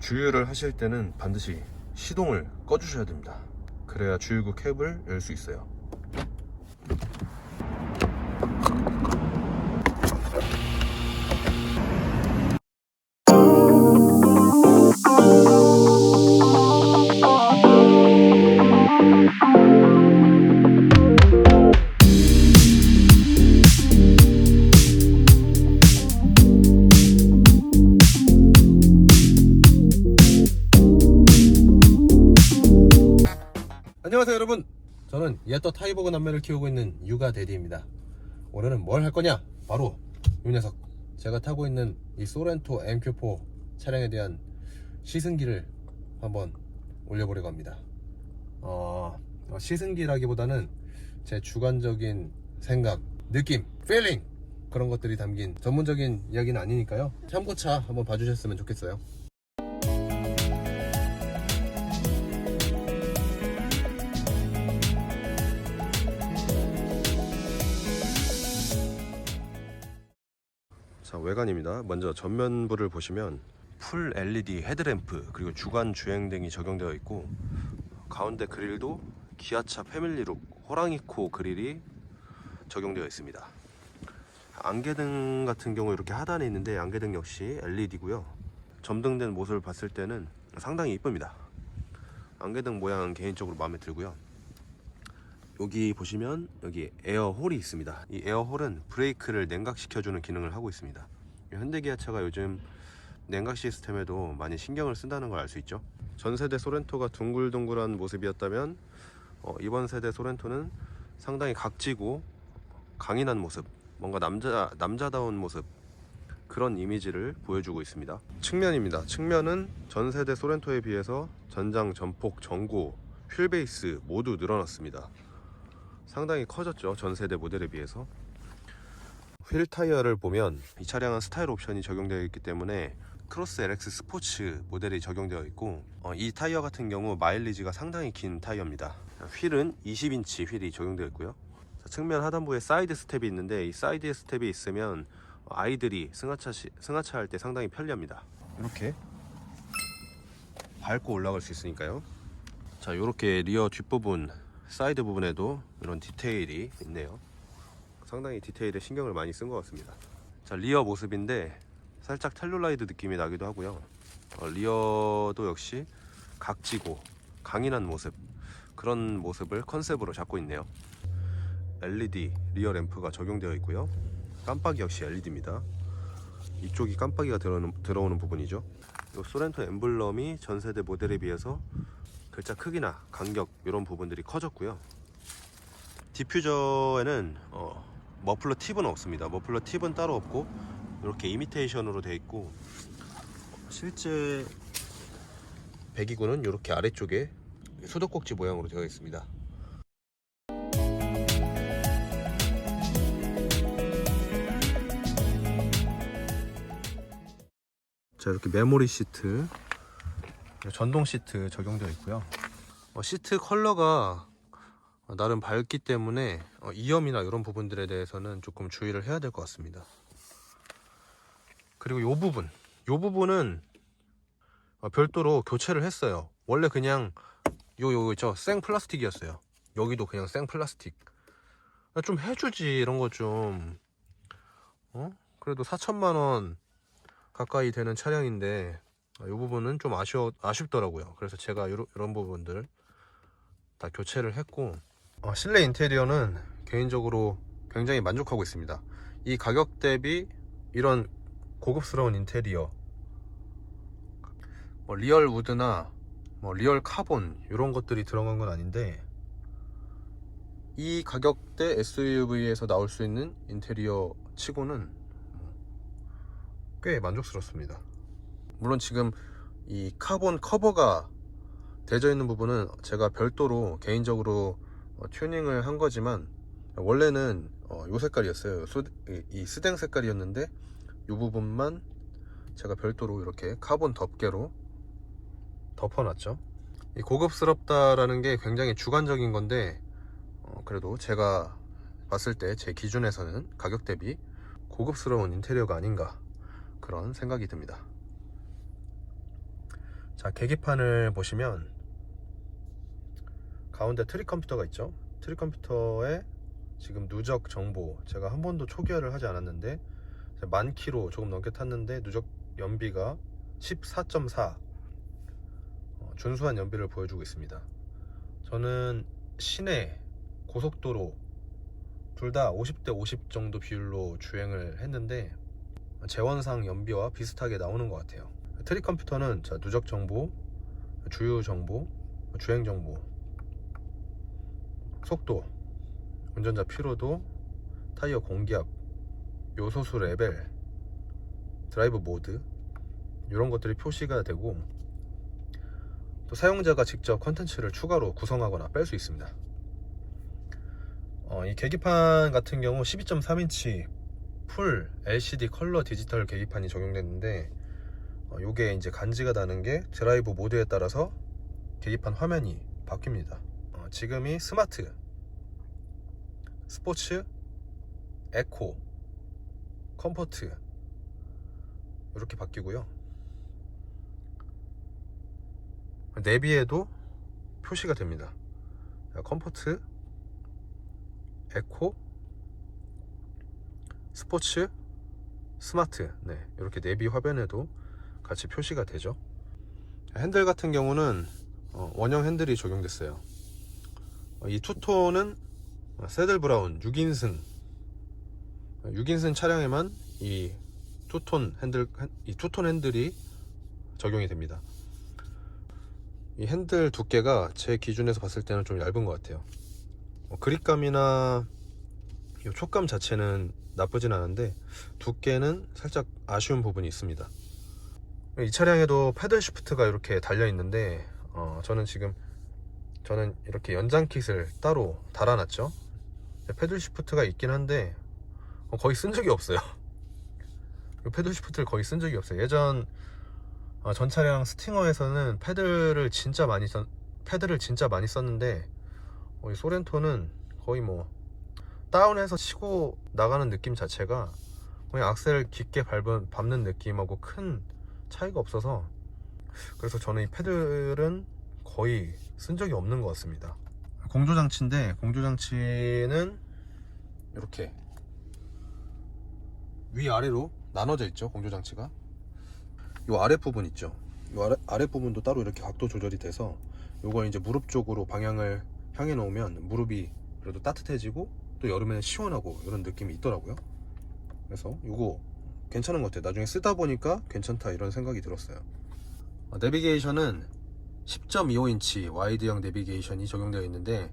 주유를 하실 때는 반드시 시동을 꺼주셔야 됩니다. 그래야 주유구 캡을 열 수 있어요. 예떠 타이버그 남매를 키우고 있는 육아 대디입니다. 오늘은 뭘할 거냐? 바로 이 녀석. 제가 타고 있는 이 소렌토 MQ4 차량에 대한 시승기를 한번 올려보려고 합니다. 어, 어, 시승기라기보다는 제 주관적인 생각, 느낌, 필링 그런 것들이 담긴 전문적인 이야기는 아니니까요. 참고차 한번 봐주셨으면 좋겠어요 외관입니다. 먼저 전면부를 보시면 풀 LED 헤드램프 그리고 주간 주행등이 적용되어 있고 가운데 그릴도 기아차 패밀리룩 호랑이코 그릴이 적용되어 있습니다. 안개등 같은 경우 이렇게 하단에 있는데 안개등 역시 LED고요. 점등된 모습을 봤을 때는 상당히 이쁩니다. 안개등 모양 개인적으로 마음에 들고요. 여기 보시면 여기 에어홀이 있습니다. 이 에어홀은 브레이크를 냉각시켜주는 기능을 하고 있습니다. 현대기아차가 요즘 냉각 시스템에도 많이 신경을 쓴다는 걸 알 수 있죠. 전 세대 소렌토가 둥글둥글한 모습이었다면 어, 이번 세대 소렌토는 상당히 각지고 강인한 모습, 뭔가 남자 남자다운 모습 그런 이미지를 보여주고 있습니다. 측면입니다. 측면은 전 세대 소렌토에 비해서 전장, 전폭, 전고, 휠베이스 모두 늘어났습니다. 상당히 커졌죠 전 세대 모델에 비해서 휠 타이어를 보면 이 차량은 스타일 옵션이 적용되어 있기 때문에 크로스 LX 스포츠 모델이 적용되어 있고 어, 이 타이어 같은 경우 마일리지가 상당히 긴 타이어입니다. 휠은 20인치 휠이 적용되어 있고요. 자, 측면 하단부에 사이드 스텝이 있는데 이 사이드 스텝이 있으면 아이들이 승하차 시, 승하차 할 때 상당히 편리합니다. 이렇게 밟고 올라갈 수 있으니까요. 자 이렇게 리어 뒷부분 사이드 부분에도 이런 디테일이 있네요 상당히 디테일에 신경을 많이 쓴 것 같습니다. 자 리어 모습인데 살짝 텔룰라이드 느낌이 나기도 하고요. 어, 리어도 역시 각지고 강인한 모습 그런 모습을 컨셉으로 잡고 있네요. LED 리어 램프가 적용되어 있고요. 깜빡이 역시 LED입니다. 이쪽이 깜빡이가 들어오는, 들어오는 부분이죠. 이 소렌토 엠블럼이 전세대 모델에 비해서 글자 크기나 간격 이런 부분들이 커졌고요. 디퓨저에는 어, 머플러 팁은 없습니다. 머플러 팁은 따로 없고 이렇게 이미테이션으로 되어 있고 실제 배기구는 이렇게 아래쪽에 수도꼭지 모양으로 되어 있습니다. 자 이렇게 메모리 시트 전동 시트 적용되어 있고요. 어, 시트 컬러가 나름 밝기 때문에 어, 이염이나 이런 부분들에 대해서는 조금 주의를 해야 될 것 같습니다. 그리고 이 부분, 이 부분은 어, 별도로 교체를 했어요. 원래 그냥 요요 있죠 생 플라스틱이었어요. 여기도 그냥 생 플라스틱. 아, 좀 해주지 이런 거 좀. 어? 그래도 4천만 원 가까이 되는 차량인데 이 부분은 좀 아쉬워, 아쉽더라고요. 그래서 제가 요런, 이런 부분들 다 교체를 했고 어, 실내 인테리어는 개인적으로 굉장히 만족하고 있습니다. 이 가격 대비 이런 고급스러운 인테리어 뭐 리얼 우드나 뭐 리얼 카본 이런 것들이 들어간 건 아닌데 이 가격대 SUV에서 나올 수 있는 인테리어 치고는 꽤 만족스럽습니다. 물론 지금 이 카본 커버가 되어 있는 부분은 제가 별도로 개인적으로 어, 튜닝을 한 거지만 원래는 어, 요 색깔이었어요. 수, 이, 이 스댕 색깔이었는데 이 부분만 제가 별도로 이렇게 카본 덮개로 덮어놨죠. 이 고급스럽다라는 게 굉장히 주관적인 건데 어, 그래도 제가 봤을 때 제 기준에서는 가격 대비 고급스러운 인테리어가 아닌가 그런 생각이 듭니다. 자 계기판을 보시면 가운데 트릭 컴퓨터가 있죠? 트릭 컴퓨터에 지금 누적 정보 제가 한 번도 초기화를 하지 않았는데 만 킬로 조금 넘게 탔는데 누적 연비가 14.4 어, 준수한 연비를 보여주고 있습니다. 저는 시내 고속도로 둘 다 50대 50 정도 비율로 주행을 했는데 재원상 연비와 비슷하게 나오는 것 같아요. 트릭 컴퓨터는 자, 누적 정보, 주유 정보, 주행 정보, 속도, 운전자 피로도, 타이어 공기압, 요소수 레벨, 드라이브 모드 이런 것들이 표시가 되고 또 사용자가 직접 컨텐츠를 추가로 구성하거나 뺄 수 있습니다. 어, 이 계기판 같은 경우 12.3인치 풀 LCD 컬러 디지털 계기판이 적용됐는데 어, 요게 이제 간지가 나는 게 드라이브 모드에 따라서 계기판 화면이 바뀝니다. 어, 지금이 스마트, 스포츠, 에코, 컴포트 이렇게 바뀌고요. 내비에도 표시가 됩니다. 자, 컴포트, 에코, 스포츠, 스마트 네 이렇게 내비 화면에도 같이 표시가 되죠. 핸들 같은 경우는 어, 원형 핸들이 적용됐어요. 어, 이 투톤은 새들 브라운 6인승 6인승 차량에만 이 투톤 핸들 이 투톤 핸들이 적용이 됩니다. 이 핸들 두께가 제 기준에서 봤을 때는 좀 얇은 것 같아요. 어, 그립감이나 이 촉감 자체는 나쁘진 않은데 두께는 살짝 아쉬운 부분이 있습니다. 이 차량에도 패들 시프트가 이렇게 달려 있는데 어, 저는 지금 저는 이렇게 연장 킷을 따로 달아놨죠. 패들 시프트가 있긴 한데 어, 거의 쓴 적이 없어요. 이 패들 시프트를 거의 쓴 적이 없어요. 예전 어, 전 차량 스팅어에서는 패들을 진짜 많이 썼 패드를 진짜 많이 썼는데 어, 이 소렌토는 거의 뭐 다운해서 치고 나가는 느낌 자체가 그냥 악셀 깊게 밟은, 밟는 느낌하고 큰 차이가 없어서 그래서 저는 이 패들은 거의 쓴 적이 없는 것 같습니다. 공조장치인데 공조장치는 이렇게 위아래로 나눠져 있죠 공조장치가. 이 아랫부분 있죠. 이 아래, 아랫부분도 따로 이렇게 각도 조절이 돼서 요걸 이제 무릎 쪽으로 방향을 향해 놓으면 무릎이 그래도 따뜻해지고 또 여름에는 시원하고 이런 느낌이 있더라고요. 그래서 이거 괜찮은 것 같아요. 나중에 쓰다 보니까 괜찮다 이런 생각이 들었어요. 어, 내비게이션은 10.25인치 와이드형 내비게이션이 적용되어 있는데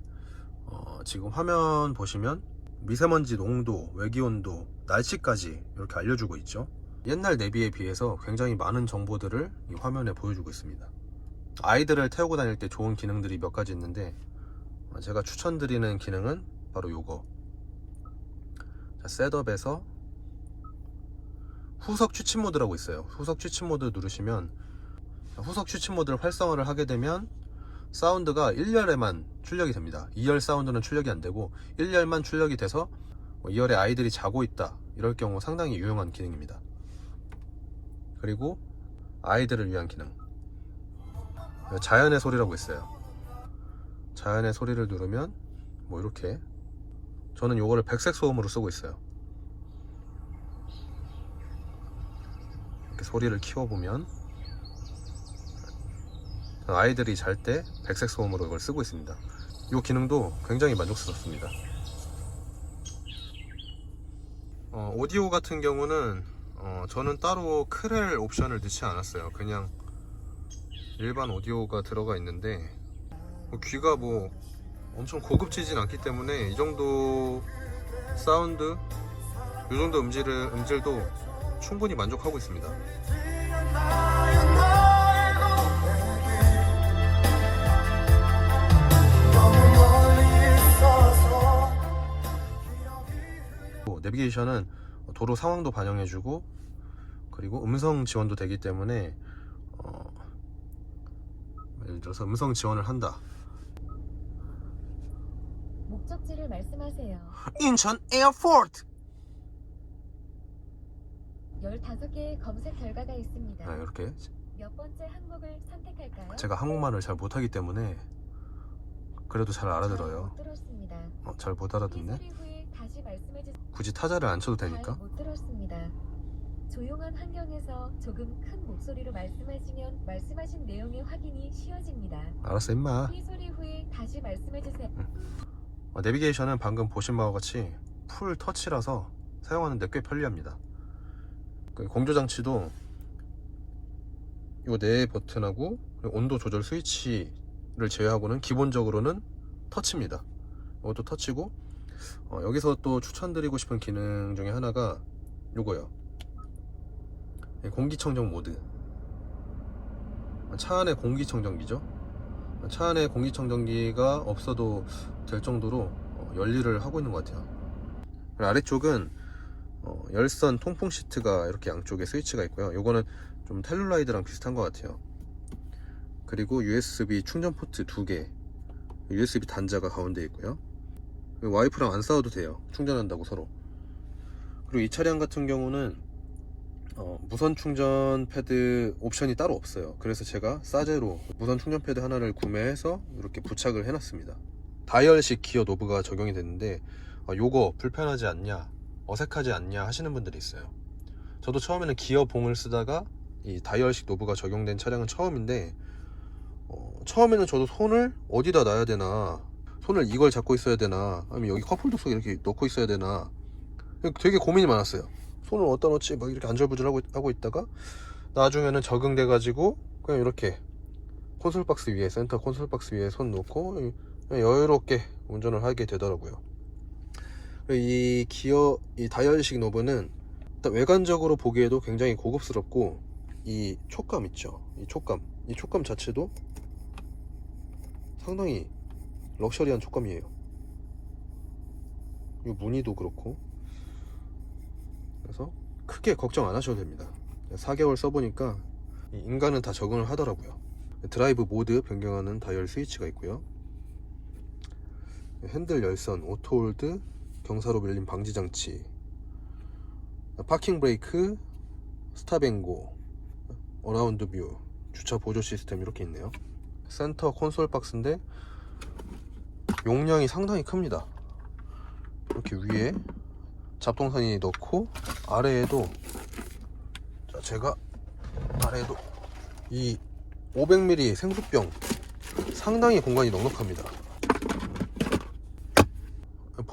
어, 지금 화면 보시면 미세먼지 농도, 외기온도, 날씨까지 이렇게 알려주고 있죠. 옛날 내비에 비해서 굉장히 많은 정보들을 이 화면에 보여주고 있습니다. 아이들을 태우고 다닐 때 좋은 기능들이 몇 가지 있는데 어, 제가 추천드리는 기능은 바로 요거. 자, 셋업에서 후석 취침 모드라고 있어요. 후석 취침 모드 누르시면 후석 취침 모드를 활성화를 하게 되면 사운드가 1열에만 출력이 됩니다. 2열 사운드는 출력이 안 되고 1열만 출력이 돼서 2열에 아이들이 자고 있다. 이럴 경우 상당히 유용한 기능입니다. 그리고 아이들을 위한 기능. 자연의 소리라고 있어요. 자연의 소리를 누르면 뭐 이렇게 저는 요거를 백색 소음으로 쓰고 있어요. 이렇게 소리를 키워보면 아이들이 잘 때 백색 소음으로 이걸 쓰고 있습니다. 이 기능도 굉장히 만족스럽습니다. 어, 오디오 같은 경우는 어, 저는 따로 크렐 옵션을 넣지 않았어요. 그냥 일반 오디오가 들어가 있는데 뭐 귀가 뭐 엄청 고급지진 않기 때문에 이 정도 사운드 이 정도 음질을, 음질도 충분히 만족하고 있습니다 내비게이션은 도로 상황도 반영해주고 그리고 음성 지원도 되기 때문에 어, 예를 들어서 음성 지원을 한다 목적지를 말씀하세요. 인천 에어포트 15개의 검색 결과가 있습니다. 네, 이렇게 몇 번째 항목을 선택할까요? 제가 한국말을 잘 못하기 때문에 그래도 잘 알아들어요. 못 들었습니다. 어, 잘 못 알아듣네. 다시 말씀해 주세요. 굳이 타자를 안 쳐도 되니까. 못 들었습니다. 조용한 환경에서 조금 큰 목소리로 말씀하시면 말씀하신 내용의 확인이 쉬워집니다. 알았어, 임마. 이 소리 후에 다시 말씀해 주세요. 어, 내비게이션은 방금 보신 바와 같이 풀 터치라서 사용하는데 꽤 편리합니다. 그 공조 장치도 이네 버튼하고 온도 조절 스위치를 제외하고는 기본적으로는 터치입니다. 이것도 터치고 어, 여기서 또 추천드리고 싶은 기능 중에 하나가 요거요. 예, 공기청정 모드. 차 안에 공기청정기죠. 차 안에 공기청정기가 없어도 될 정도로 어, 연리를 하고 있는 것 같아요. 아래쪽은 어, 열선 통풍 시트가 이렇게 양쪽에 스위치가 있고요. 요거는 좀 텔룰라이드랑 비슷한 것 같아요. 그리고 USB 충전 포트 두 개, USB 단자가 가운데 있고요. 와이프랑 안 싸워도 돼요. 충전한다고 서로. 그리고 이 차량 같은 경우는 어, 무선 충전 패드 옵션이 따로 없어요. 그래서 제가 싸제로 무선 충전 패드 하나를 구매해서 이렇게 부착을 해놨습니다. 다이얼식 기어 노브가 적용이 됐는데 아, 요거 불편하지 않냐 어색하지 않냐 하시는 분들이 있어요 저도 처음에는 기어 봉을 쓰다가 이 다이얼식 노브가 적용된 차량은 처음인데 어, 처음에는 저도 손을 어디다 놔야 되나 손을 이걸 잡고 있어야 되나? 아니면 여기 컵홀더 속에 이렇게 넣고 있어야 되나? 되게 고민이 많았어요. 손을 어디다 놓지? 막 이렇게 안절부절 하고, 하고 있다가 나중에는 적응돼 가지고 그냥 이렇게 콘솔 박스 위에 센터 콘솔 박스 위에 손 놓고 여유롭게 운전을 하게 되더라고요. 이 기어 이 다이얼식 노브는 일단 외관적으로 보기에도 굉장히 고급스럽고 이 촉감 있죠. 이 촉감, 이 촉감 자체도 상당히 럭셔리한 촉감이에요. 이 무늬도 그렇고 그래서 크게 걱정 안 하셔도 됩니다. 4개월 써보니까 이 인간은 다 적응을 하더라고요. 드라이브 모드 변경하는 다이얼 스위치가 있고요. 핸들 열선, 오토홀드, 경사로 밀림 방지 장치, 파킹 브레이크, 스탑앤고, 어라운드 뷰, 주차 보조 시스템 이렇게 있네요. 센터 콘솔 박스인데 용량이 상당히 큽니다. 이렇게 위에 잡동사니 넣고 아래에도 자 제가 아래에도 이 500ml 생수병 상당히 공간이 넉넉합니다.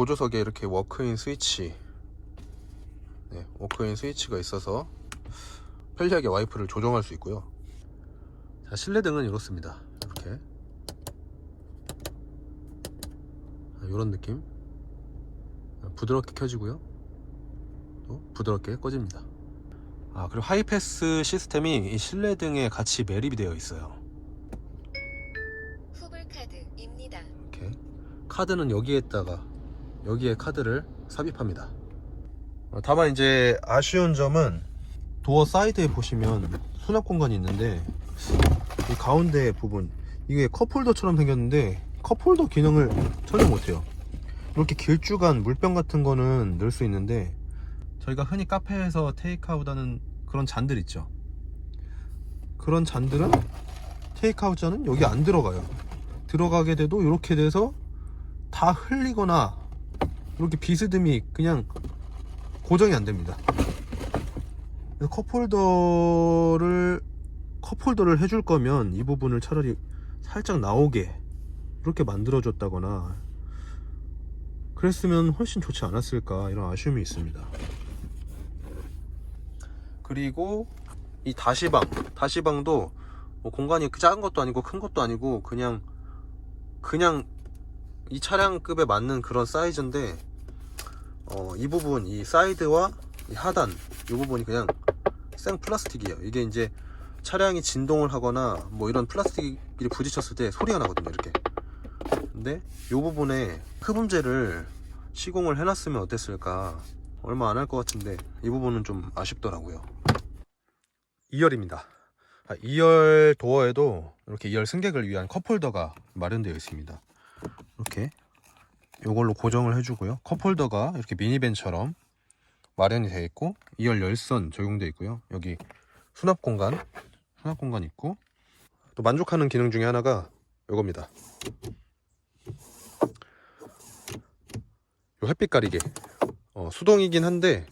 보조석에 이렇게 워크인 스위치 네, 워크인 스위치가 있어서 편리하게 와이프를 조정할 수 있고요 자, 실내등은 이렇습니다 이런 느낌? 부드럽게 켜지고요. 또 부드럽게 꺼집니다. 아 그리고 하이패스 시스템이 이 실내 등에 같이 매립이 되어 있어요. 후불카드입니다. 이렇게. 카드는 여기에다가 여기에 카드를 삽입합니다. 어, 다만 이제 아쉬운 점은 도어 사이드에 보시면 수납 공간이 있는데 이 가운데 부분 이게 컵홀더처럼 생겼는데 컵홀더 기능을 전혀 못해요. 이렇게 길쭉한 물병 같은 거는 넣을 수 있는데 저희가 흔히 카페에서 테이크아웃 하는 그런 잔들 있죠. 그런 잔들은 테이크아웃 잔은 여기 안 들어가요. 들어가게 돼도 이렇게 돼서 다 흘리거나 이렇게 비스듬히 그냥 고정이 안 됩니다. 컵홀더를 컵홀더를 해줄 거면 이 부분을 차라리 살짝 나오게 이렇게 만들어줬다거나 그랬으면 훨씬 좋지 않았을까 이런 아쉬움이 있습니다. 그리고 이 다시방 다시방도 뭐 공간이 작은 것도 아니고 큰 것도 아니고 그냥 그냥 이 차량급에 맞는 그런 사이즈인데 어, 이 부분 이 사이드와 이 하단 이 부분이 그냥 생 플라스틱이에요 이게 이제 차량이 진동을 하거나 뭐 이런 플라스틱이 부딪혔을 때 소리가 나거든요 이렇게 근데 이 부분에 흡음재를 시공을 해놨으면 어땠을까? 얼마 안 할 것 같은데 이 부분은 좀 아쉽더라고요. 2열입니다. 2열 도어에도 이렇게 2열 승객을 위한 컵홀더가 마련되어 있습니다. 이렇게 이걸로 고정을 해주고요. 컵홀더가 이렇게 미니밴처럼 마련이 되어 있고 2열 열선 적용되어 있고요. 여기 수납 공간 수납 공간 있고 또 만족하는 기능 중에 하나가 이겁니다. 요 햇빛 가리개. 어, 수동이긴 한데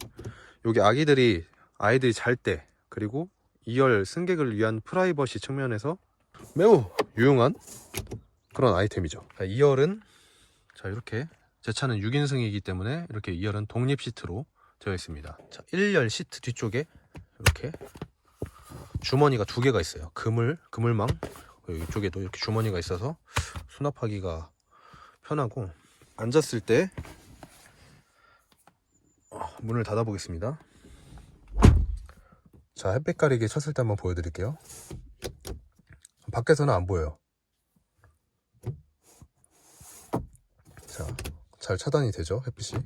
여기 아기들이 아이들이 잘 때 그리고 2열 승객을 위한 프라이버시 측면에서 매우 유용한 그런 아이템이죠. 2열은 자 이렇게 제 차는 6인승이기 때문에 이렇게 2열은 독립 시트로 되어 있습니다. 자 1열 시트 뒤쪽에 이렇게 주머니가 두 개가 있어요. 그물 그물망 이쪽에도 이렇게 주머니가 있어서 수납하기가 편하고 앉았을 때 어, 문을 닫아 보겠습니다. 자 햇빛 가리개 쳤을 때 한번 보여드릴게요. 밖에서는 안 보여요. 자, 잘 차단이 되죠, 햇빛이.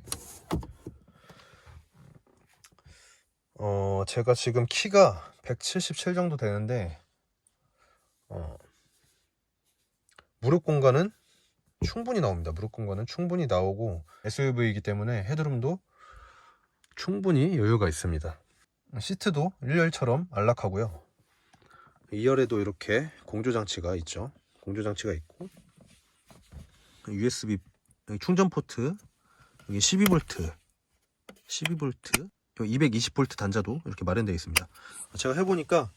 어, 제가 지금 키가 177 정도 되는데, 어, 무릎 공간은 충분히 나옵니다. 무릎 공간은 충분히 나오고, SUV이기 때문에 헤드룸도 충분히 여유가 있습니다. 시트도 1열처럼 안락하고요. 2열에도 이렇게 공조장치가 있죠. 공조장치가 있고, USB 충전 포트 여기 12V 12V 220V 단자도 이렇게 마련되어 있습니다 제가 해보니까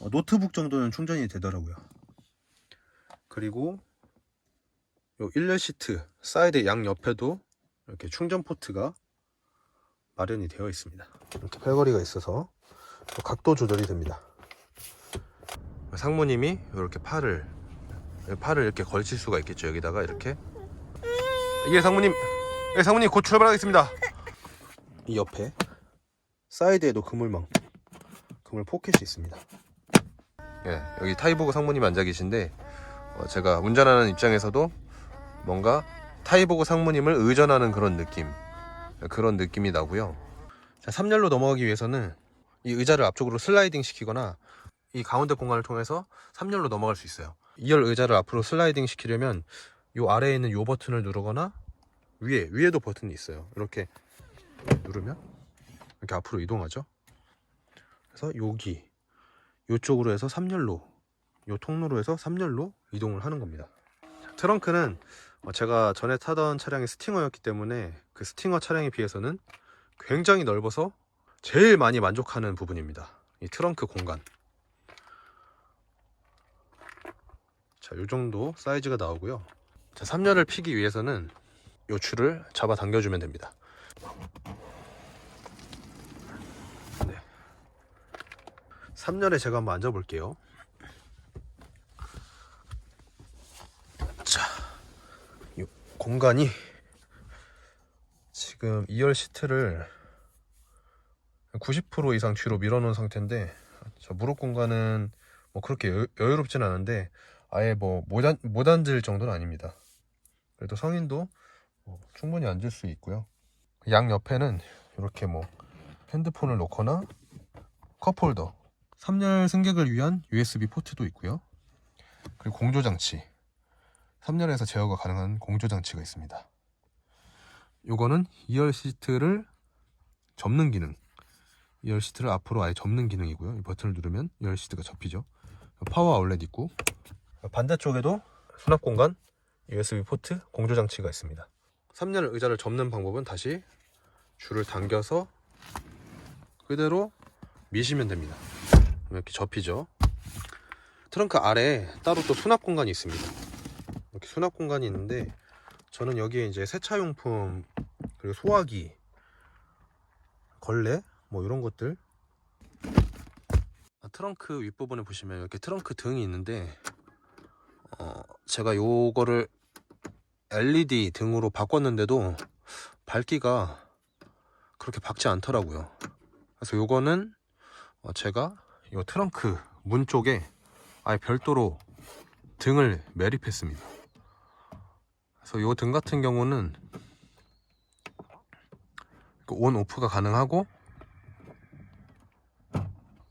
어, 노트북 정도는 충전이 되더라고요 그리고 요 1열 시트 사이드 양 옆에도 이렇게 충전 포트가 마련이 되어 있습니다. 이렇게 팔걸이가 있어서 또 각도 조절이 됩니다. 상무님이 이렇게 팔을 팔을 이렇게 걸칠 수가 있겠죠? 여기다가 이렇게? 예 상무님. 예 상무님 곧 출발하겠습니다. 이 옆에 사이드에도 그물망 그물 포켓이 있습니다. 예 여기 타이보그 상무님 앉아 계신데 어, 제가 운전하는 입장에서도 뭔가 타이보그 상무님을 의전하는 그런 느낌 그런 느낌이 나고요 자 3열로 넘어가기 위해서는 이 의자를 앞쪽으로 슬라이딩 시키거나 이 가운데 공간을 통해서 3열로 넘어갈 수 있어요 2열 의자를 앞으로 슬라이딩 시키려면 요 아래에 있는 요 버튼을 누르거나 위에 위에도 버튼이 있어요. 이렇게 누르면 이렇게 앞으로 이동하죠. 그래서 여기 요쪽으로 해서 3열로 요 통로로 해서 3열로 이동을 하는 겁니다. 트렁크는 어, 제가 전에 타던 차량이 스팅어였기 때문에 그 스팅어 차량에 비해서는 굉장히 넓어서 제일 많이 만족하는 부분입니다. 이 트렁크 공간. 자, 요 정도 사이즈가 나오고요. 자, 3열을 피기 위해서는 요 줄을 잡아 당겨 주면 됩니다. 네. 3열에 제가 한번 앉아 볼게요. 자, 이 공간이 지금 2열 시트를 90% 이상 뒤로 밀어놓은 상태인데 저 무릎 공간은 뭐 그렇게 여, 여유롭진 않은데 아예 뭐 못, 앉, 못 앉을 정도는 아닙니다. 그래도 성인도 뭐 충분히 앉을 수 있고요. 양 옆에는 이렇게 뭐 핸드폰을 놓거나 컵홀더, 3열 승객을 위한 USB 포트도 있고요. 그리고 공조 장치, 3열에서 제어가 가능한 공조 장치가 있습니다. 요거는 2열 시트를 접는 기능, 2열 시트를 앞으로 아예 접는 기능이고요. 이 버튼을 누르면 2열 시트가 접히죠. 파워 아울렛 있고 반대쪽에도 수납 공간, USB 포트, 공조 장치가 있습니다. 3열 의자를 접는 방법은 다시 줄을 당겨서 그대로 미시면 됩니다. 이렇게 접히죠. 트렁크 아래에 따로 또 수납 공간이 있습니다. 이렇게 수납 공간이 있는데 저는 여기에 이제 세차용품 그리고 소화기, 걸레 뭐 이런 것들 아, 트렁크 윗부분에 보시면 이렇게 트렁크 등이 있는데 어, 제가 요거를 LED 등으로 바꿨는데도 밝기가 그렇게 밝지 않더라고요. 그래서 요거는 어, 제가 요 트렁크 문 쪽에 아예 별도로 등을 매립했습니다. 그래서 요 등 같은 경우는 그온 오프가 가능하고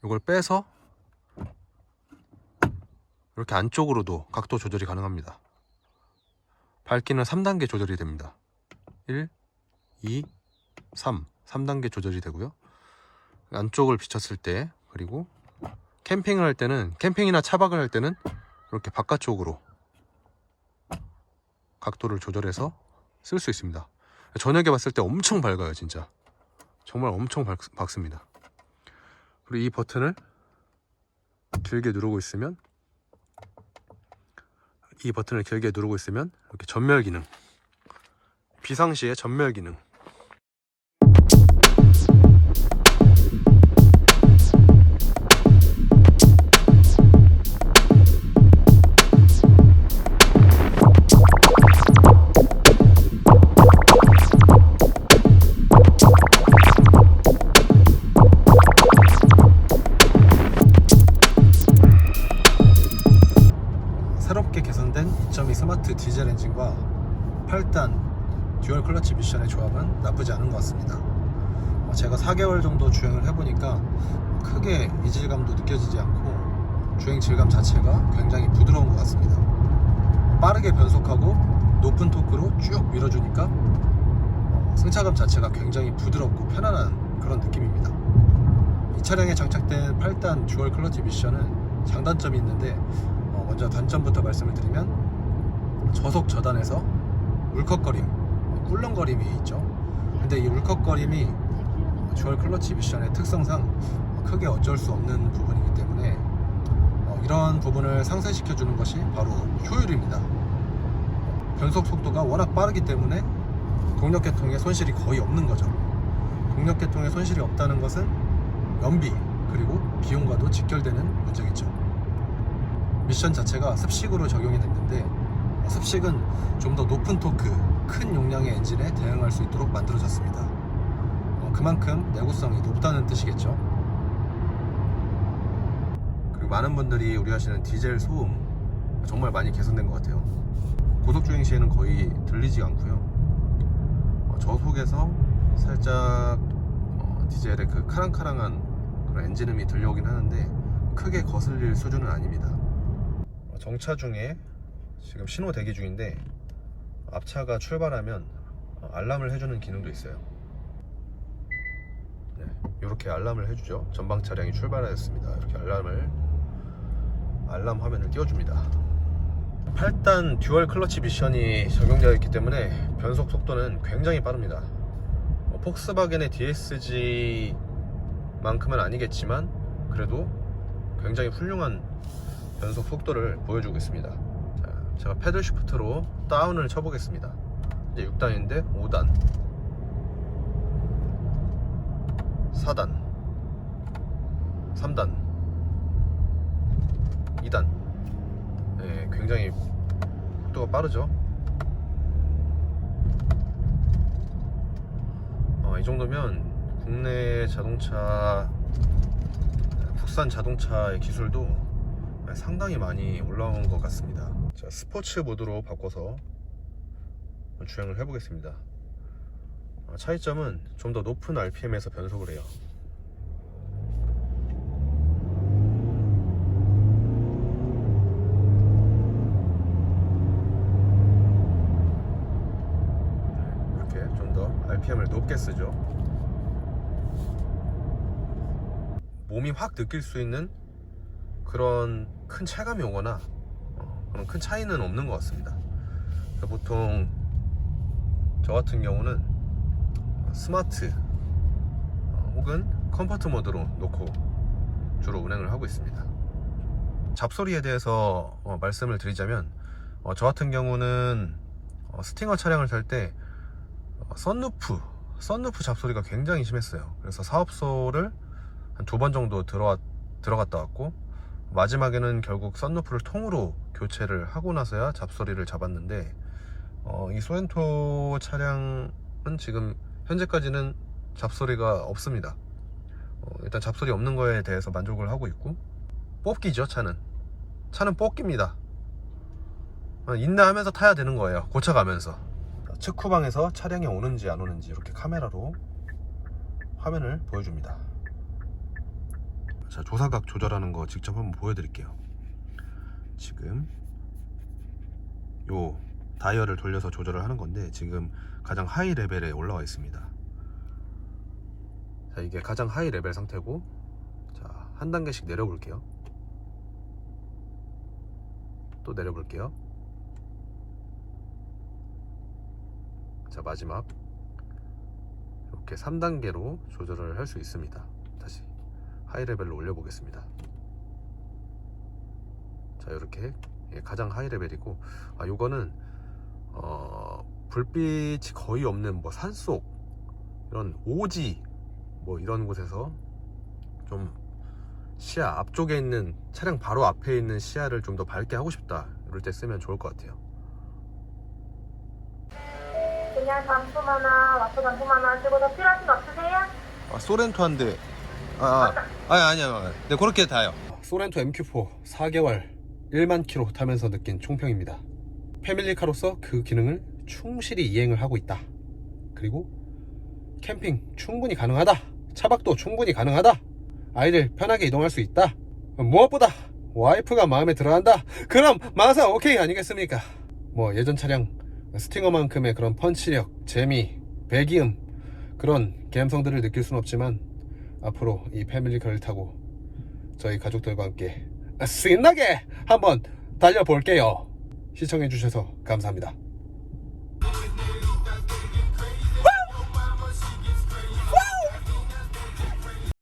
이걸 빼서 이렇게 안쪽으로도 각도 조절이 가능합니다. 밝기는 3단계 조절이 됩니다. 1, 2, 3. 3단계 조절이 되고요. 안쪽을 비쳤을 때 그리고 캠핑을 할 때는 캠핑이나 차박을 할 때는 이렇게 바깥쪽으로 각도를 조절해서 쓸 수 있습니다. 저녁에 봤을 때 엄청 밝아요, 진짜. 정말 엄청 밝, 밝습니다. 그리고 이 버튼을 길게 누르고 있으면 이 버튼을 길게 누르고 있으면 이렇게 전멸 기능 비상시에 전멸 기능 나쁘지 않은 것 같습니다. 어, 제가 4개월 정도 주행을 해보니까 크게 이질감도 느껴지지 않고 주행 질감 자체가 굉장히 부드러운 것 같습니다. 빠르게 변속하고 높은 토크로 쭉 밀어주니까 어, 승차감 자체가 굉장히 부드럽고 편안한 그런 느낌입니다. 이 차량에 장착된 8단 듀얼 클러치 미션은 장단점이 있는데 어, 먼저 단점부터 말씀을 드리면 저속 저단에서 울컥거림, 어, 꿀렁거림이 있죠. 근데 이 울컥거림이 듀얼 클러치 미션의 특성상 크게 어쩔 수 없는 부분이기 때문에 어, 이런 부분을 상쇄시켜 주는 것이 바로 효율입니다. 변속 속도가 워낙 빠르기 때문에 동력 계통에 손실이 거의 없는 거죠. 동력 계통에 손실이 없다는 것은 연비 그리고 비용과도 직결되는 문제겠죠. 미션 자체가 습식으로 적용이 됐는데 어, 습식은 좀 더 높은 토크, 큰 용량의 엔진에 대응할 수 있도록 만들어졌습니다. 어, 그만큼 내구성이 높다는 뜻이겠죠. 그리고 많은 분들이 우려하시는 디젤 소음 정말 많이 개선된 것 같아요. 고속 주행 시에는 거의 들리지 않고요. 어, 저속에서 살짝 어, 디젤의 그 카랑카랑한 그런 엔진음이 들려오긴 하는데 크게 거슬릴 수준은 아닙니다. 어, 정차 중에 지금 신호 대기 중인데 앞차가 출발하면 어, 알람을 해주는 기능도 있어요. 네, 이렇게 알람을 해주죠. 전방 차량이 출발하였습니다. 이렇게 알람을 알람 화면을 띄워줍니다. 8단 듀얼 클러치 미션이 적용되어 있기 때문에 변속 속도는 굉장히 빠릅니다. 어, 폭스바겐의 DSG만큼은 아니겠지만 그래도 굉장히 훌륭한 변속 속도를 보여주고 있습니다. 자, 제가 패들 시프트로 다운을 쳐보겠습니다. 이제 6단인데 5단, 4단, 3단, 2단. 네, 굉장히 속도가 빠르죠. 어, 이 정도면 국내 자동차, 국산 자동차의 기술도 상당히 많이 올라온 것 같습니다. 자, 스포츠 모드로 바꿔서 주행을 해보겠습니다. 어, 차이점은 좀 더 높은 RPM에서 변속을 해요. 이렇게 좀 더 RPM을 높게 쓰죠. 몸이 확 느낄 수 있는 그런 큰 체감이 오거나 어, 그런 큰 차이는 없는 것 같습니다. 그래서 보통 저 같은 경우는 스마트 어, 혹은 컴포트 모드로 놓고 주로 운행을 하고 있습니다. 잡소리에 대해서 어, 말씀을 드리자면 어, 저 같은 경우는 어, 스팅어 차량을 탈때 어, 썬루프 썬루프 잡소리가 굉장히 심했어요. 그래서 사업소를 한 두 번 정도 들어왔, 들어갔다 왔고 마지막에는 결국 썬루프를 통으로 교체를 하고 나서야 잡소리를 잡았는데 어, 이 소렌토 차량은 지금 현재까지는 잡소리가 없습니다. 어, 일단 잡소리 없는 거에 대해서 만족을 하고 있고 뽑기죠 차는 차는 뽑기입니다. 어, 인내하면서 타야 되는 거예요. 고쳐가면서 측후방에서 차량이 오는지 안 오는지 이렇게 카메라로 화면을 보여줍니다. 자 조사각 조절하는 거 직접 한번 보여드릴게요. 지금 요 다이얼을 돌려서 조절을 하는 건데 지금 가장 하이 레벨에 올라와 있습니다. 자 이게 가장 하이 레벨 상태고 자 한 단계씩 내려볼게요. 또 내려볼게요. 자, 마지막. 이렇게 3단계로 조절을 할 수 있습니다. 다시 하이 레벨로 올려보겠습니다. 자, 이렇게 예, 가장 하이 레벨이고, 아, 요거는, 어, 불빛이 거의 없는 뭐 산속, 이런 오지, 뭐 이런 곳에서 좀 시야 앞쪽에 있는 차량 바로 앞에 있는 시야를 좀 더 밝게 하고 싶다 이럴 때 쓰면 좋을 것 같아요 그냥 단품 하나, 와프 단품 하나 하시고 더 필요하신 거 없으세요? 아, 소렌토 한대. 아, 아, 아니, 아니요. 네, 그렇게 다요. 소렌토 MQ4 4개월 1만 킬로 타면서 느낀 총평입니다. 패밀리카로서 그 기능을 충실히 이행을 하고 있다. 그리고 캠핑 충분히 가능하다. 차박도 충분히 가능하다. 아이들 편하게 이동할 수 있다. 무엇보다 와이프가 마음에 들어한다. 그럼 마사 오케이 아니겠습니까? 뭐 예전 차량 스팅어만큼의 그런 펀치력 재미 배기음 그런 감성들을 느낄 수는 없지만 앞으로 이 패밀리카를 타고 저희 가족들과 함께 신나게 한번 달려볼게요. 시청해주셔서 감사합니다